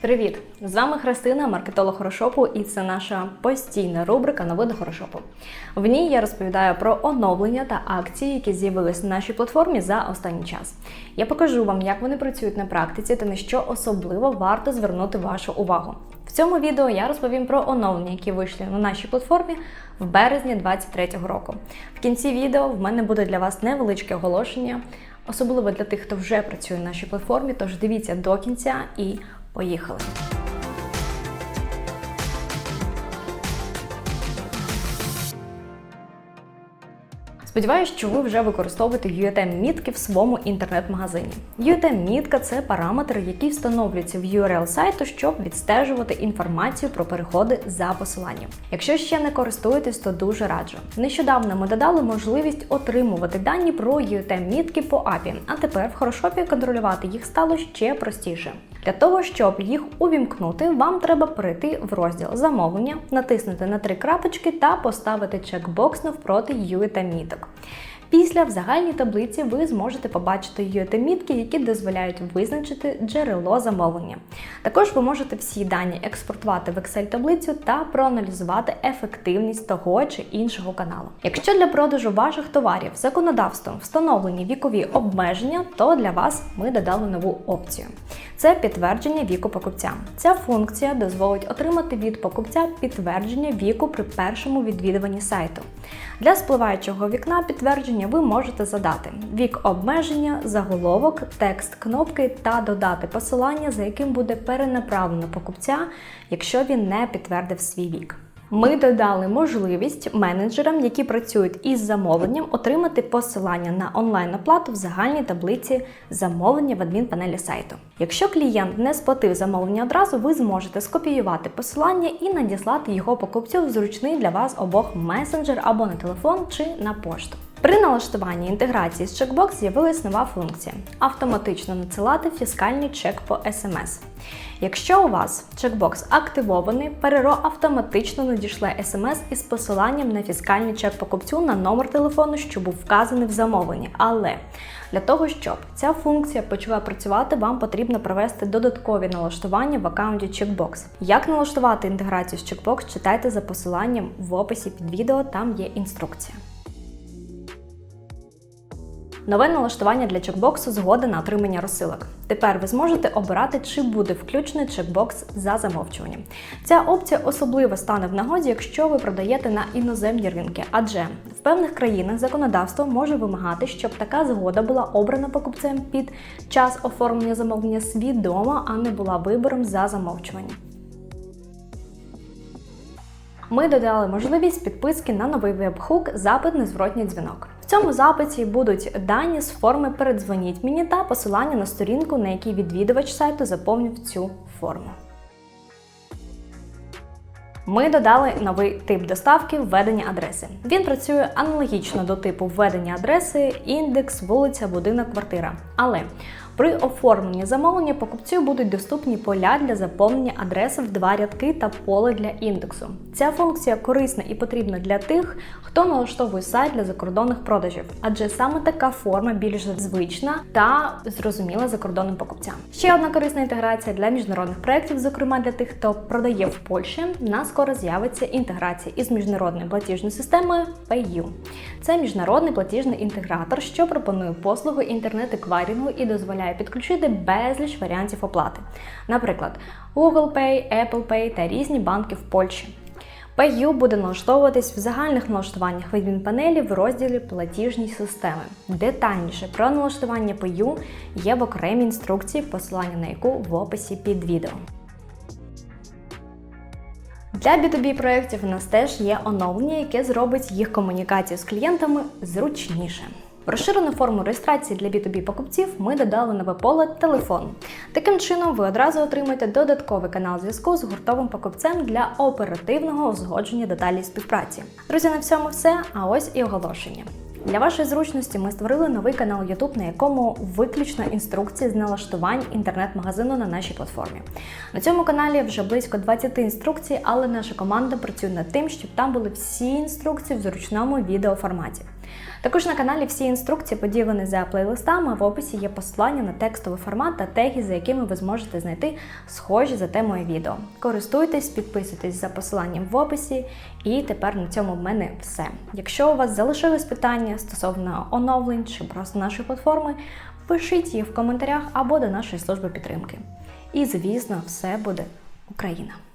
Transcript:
Привіт! З вами Христина, маркетолог Хорошопу, і це наша постійна рубрика Новини Хорошопу. В ній я розповідаю про оновлення та акції, які з'явились на нашій платформі за останній час. Я покажу вам, як вони працюють на практиці та на що особливо варто звернути вашу увагу. В цьому відео я розповім про оновлення, які вийшли на нашій платформі в березні 2023 року. В кінці відео в мене буде для вас невеличке оголошення, особливо для тих, хто вже працює на нашій платформі. Тож дивіться до кінця і поїхали! Сподіваюсь, що ви вже використовуєте UTM-мітки в своєму інтернет-магазині. UTM-мітка – це параметр, який встановлюється в URL сайту, щоб відстежувати інформацію про переходи за посиланням. Якщо ще не користуєтесь, то дуже раджу. Нещодавно ми додали можливість отримувати дані про UTM-мітки по API, а тепер в хорошопі контролювати їх стало ще простіше. Для того, щоб їх увімкнути, вам треба перейти в розділ замовлення, натиснути на три крапочки та поставити чекбокс навпроти UET-міток. Після в загальній таблиці ви зможете побачити UET-мітки, які дозволяють визначити джерело замовлення. Також ви можете всі дані експортувати в Excel-таблицю та проаналізувати ефективність того чи іншого каналу. Якщо для продажу ваших товарів законодавством встановлені вікові обмеження, то для вас ми додали нову опцію. Це підтвердження віку покупця. Ця функція дозволить отримати від покупця підтвердження віку при першому відвідуванні сайту. Для спливаючого вікна підтвердження ви можете задати вік обмеження, заголовок, текст кнопки та додати посилання, за яким буде перенаправлено покупця, якщо він не підтвердив свій вік. Ми додали можливість менеджерам, які працюють із замовленням, отримати посилання на онлайн-оплату в загальній таблиці замовлення в адмінпанелі сайту. Якщо клієнт не сплатив замовлення одразу, ви зможете скопіювати посилання і надіслати його покупцю в зручний для вас обох месенджер або на телефон чи на пошту. При налаштуванні інтеграції з чекбокс з'явилась нова функція автоматично надсилати фіскальний чек по SMS. Якщо у вас чекбокс активований, Переро автоматично надішле SMS із посиланням на фіскальний чек покупцю на номер телефону, що був вказаний в замовленні. Але для того, щоб ця функція почала працювати, вам потрібно провести додаткові налаштування в аккаунті Checkbox. Як налаштувати інтеграцію з Checkbox, читайте за посиланням в описі під відео, там є інструкція. Нове налаштування для чекбоксу згода на отримання розсилок. Тепер ви зможете обирати, чи буде включений чекбокс за замовчуванням. Ця опція особливо стане в нагоді, якщо ви продаєте на іноземні ринки, адже в певних країнах законодавство може вимагати, щоб така згода була обрана покупцем під час оформлення замовлення свідомо, а не була вибором за замовчуванням. Ми додали можливість підписки на новий веб-хук запит незворотній дзвінок. Цьому запиті будуть дані з форми Передзвоніть мені та посилання на сторінку, на якій відвідувач сайту заповнив цю форму. Ми додали новий тип доставки введення адреси. Він працює аналогічно до типу введення адреси, індекс, вулиця, будинок, квартира. Але при оформленні замовлення покупцю будуть доступні поля для заповнення адреси в два рядки та поле для індексу. Ця функція корисна і потрібна для тих, хто налаштовує сайт для закордонних продажів, адже саме така форма більш звична та зрозуміла закордонним покупцям. Ще одна корисна інтеграція для міжнародних проєктів, зокрема для тих, хто продає в Польщі. На скоро з'явиться інтеграція із міжнародною платіжною системою PayU. Це міжнародний платіжний інтегратор, що пропонує послугу інтернет-еквайрінгу і дозволяє підключити безліч варіантів оплати, наприклад, Google Pay, Apple Pay та різні банки в Польщі. PayU буде налаштовуватись в загальних налаштуваннях в панелі в розділі Платіжні системи. Детальніше про налаштування PayU є в окремій інструкції, посилання на яку в описі під відео. Для B2B проєктів у нас теж є оновлення, яке зробить їх комунікацію з клієнтами зручніше. Розширену форму реєстрації для B2B покупців ми додали нове поле телефон. Таким чином, ви одразу отримаєте додатковий канал зв'язку з гуртовим покупцем для оперативного узгодження деталей співпраці. Друзі, на всьому все. А ось і оголошення. Для вашої зручності ми створили новий канал YouTube, на якому виключно інструкції з налаштувань інтернет-магазину на нашій платформі. На цьому каналі вже близько 20 інструкцій, але наша команда працює над тим, щоб там були всі інструкції в зручному відеоформаті. Також на каналі всі інструкції поділені за плейлистами. В описі є посилання на текстовий формат та теги, за якими ви зможете знайти схожі за темою відео. Користуйтесь, підписуйтесь за посиланням в описі. І тепер на цьому в мене все. Якщо у вас залишились питання стосовно оновлень чи просто нашої платформи, пишіть їх в коментарях або до нашої служби підтримки. І звісно, все буде Україна!